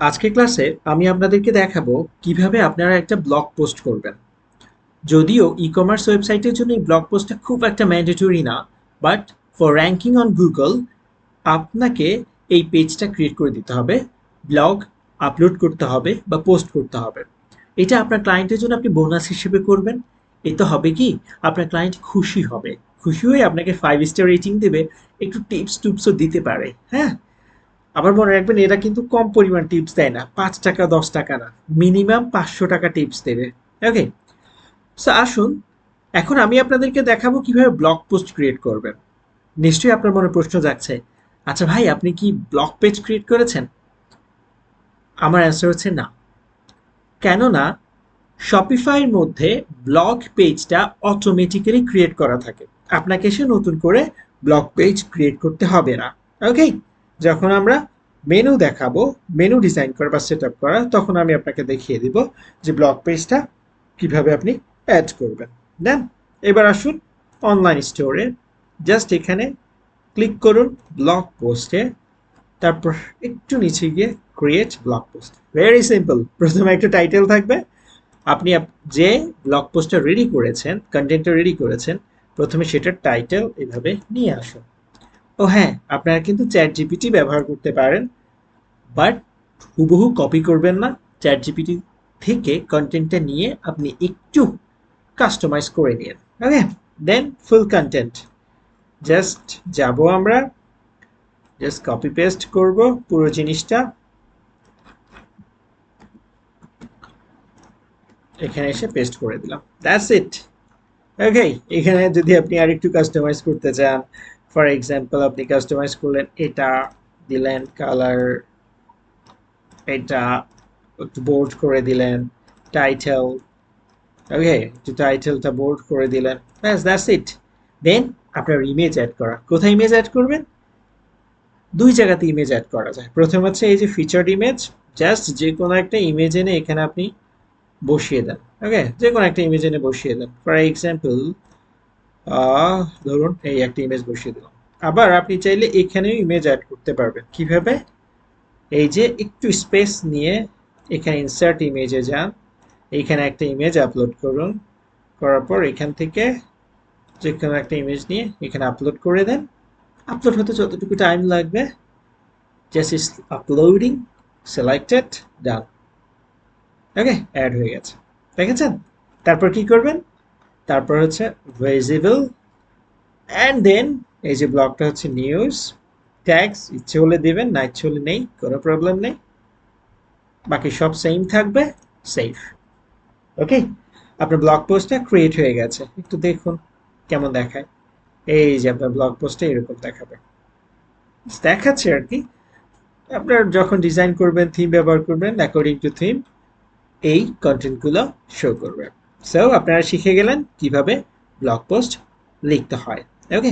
আজকের ক্লাসে আমি আপনাদেরকে দেখাবো কীভাবে আপনারা একটা ব্লগ পোস্ট করবেন। যদিও ই কমার্স ওয়েবসাইটের জন্য এই ব্লগ পোস্টটা খুব একটা ম্যান্ডেটরি না but for ranking on Google আপনাকে এই পেজটা ক্রিয়েট করে দিতে হবে ব্লগ আপলোড করতে হবে বা পোস্ট করতে হবে। এটা আপনার ক্লায়েন্টের জন্য আপনি বোনাস হিসেবে করবেন। এতে হবে কি? আপনার ক্লায়েন্ট খুশি হবে। খুশি হয়ে আপনাকে ফাইভ স্টার রেটিং দেবে, একটু টিপস টুপসও দিতে পারে হ্যাঁ? আবার মনে রাখবেন, এরা কিন্তু কম পরিমাণ টিপস দেয় না। পাঁচ টাকা, দশ টাকা না। মিনিমাম পাঁচশো টাকা টিপস দেবে। ওকে সো আসুন। এখন আমি আপনাদেরকে দেখাবো কীভাবে ব্লগ পোস্ট ক্রিয়েট করবেন। নিশ্চয়ই আপনার মনে প্রশ্ন যাচ্ছে আচ্ছা ভাই, আপনি কি ব্লগ পেজ ক্রিয়েট করেছেন? আমার অ্যান্সার হচ্ছে না। কেননা শপিফাইয়ের মধ্যে ব্লগ পেজটা অটোমেটিক্যালি ক্রিয়েট করা থাকে। আপনাকে সে নতুন করে ব্লগ পেজ ক্রিয়েট করতে হবে না। ওকে যখন আমরা মেনু দেখাবো মেনু ডিজাইন করা বা সেট করা তখন আমি আপনাকে দেখিয়ে দিব যে ব্লগ পেজটা কীভাবে আপনি অ্যাড করবেন। দেন এবার আসুন অনলাইন স্টোরে জাস্ট এখানে ক্লিক করুন ব্লগ পোস্টে তারপর একটু নিচে গিয়ে create blog post very simple প্রথমে একটা টাইটেল থাকবে। আপনি আপ- যে ব্লগ পোস্টটা রেডি করেছেন কন্টেন্টটা রেডি করেছেন, প্রথমে সেটার টাইটেল এভাবে নিয়ে আসুন। ও হ্যাঁ আপনারা কিন্তু চ্যাট জিপিটি ব্যবহার করতে পারেন বাট হুবহু কপি করবেন না। চ্যাট জিপিটি থেকে কন্টেন্টটা নিয়ে আপনি একটু কাস্টমাইজ করে নিন ওকে দেন ফুল কন্টেন্ট জাস্ট যাব আমরা জাস্ট কপি পেস্ট করব পুরো জিনিসটা। এখানে এসে পেস্ট করে দিলাম। দ্যাটস ইট ওকে এখানে যদি আপনি আরেকটু কাস্টমাইজ করতে চান ফর এক্সাম্পল আপনি কাস্টমাইজ করলেন এটা, দিলেন কালার এটা, একটু বোল্ড করে দিলেন টাইটেল ওকে একটু টাইটেলটা বোল্ড করে দিলেন, ব্যাস দ্যাটস ইট দেন আপনার ইমেজ অ্যাড করা। কোথায় ইমেজ অ্যাড করবেন? দুই জায়গাতে ইমেজ অ্যাড করা যায়। প্রথম হচ্ছে এই যে ফিচার্ড ইমেজ জাস্ট যে কোনো একটা ইমেজ এনে এখানে আপনি বসিয়ে দেন ওকে যে কোনো একটা ইমেজ এনে বসিয়ে দেন। ফর এক্সাম্পল ধরুন এই একটা ইমেজ বসিয়ে দিলাম। আবার আপনি চাইলে এখানেও ইমেজ অ্যাড করতে পারবেন। কীভাবে? এই যে একটু স্পেস নিয়ে এখানে ইনসার্ট ইমেজে যান। এইখানে একটা ইমেজ আপলোড করুন। করার পর এখান থেকে যে কোনো একটা ইমেজ নিয়ে এখানে আপলোড করে দেন। আপলোড হতে যতটুকু টাইম লাগবে just is uploading selected done okay add হয়ে গেছে। দেখেছেন? তারপর কি করবেন? তারপর হচ্ছে ভিজিবল অ্যান্ড দেন এই যে ব্লকটা হচ্ছে নিউজ ট্যাক্স ইচ্ছে হলে দেবেন না ইচ্ছে হলে নেই, কোনো প্রবলেম নেই। বাকি সব সেম থাকবে সেফ ওকে আপনার ব্লগ পোস্টটা ক্রিয়েট হয়ে গেছে। একটু দেখুন, কেমন দেখায়। এই যে আপনার ব্লগ পোস্টে এরকম দেখাবে। দেখাচ্ছে আর কি। আপনার যখন ডিজাইন করবেন থিম ব্যবহার করবেন অ্যাকর্ডিং টু থিম এই কন্টেন্টগুলো শো করবে। সো আপনারা শিখে গেলেন কীভাবে ব্লগ পোস্ট লিখতে হয়। ওকে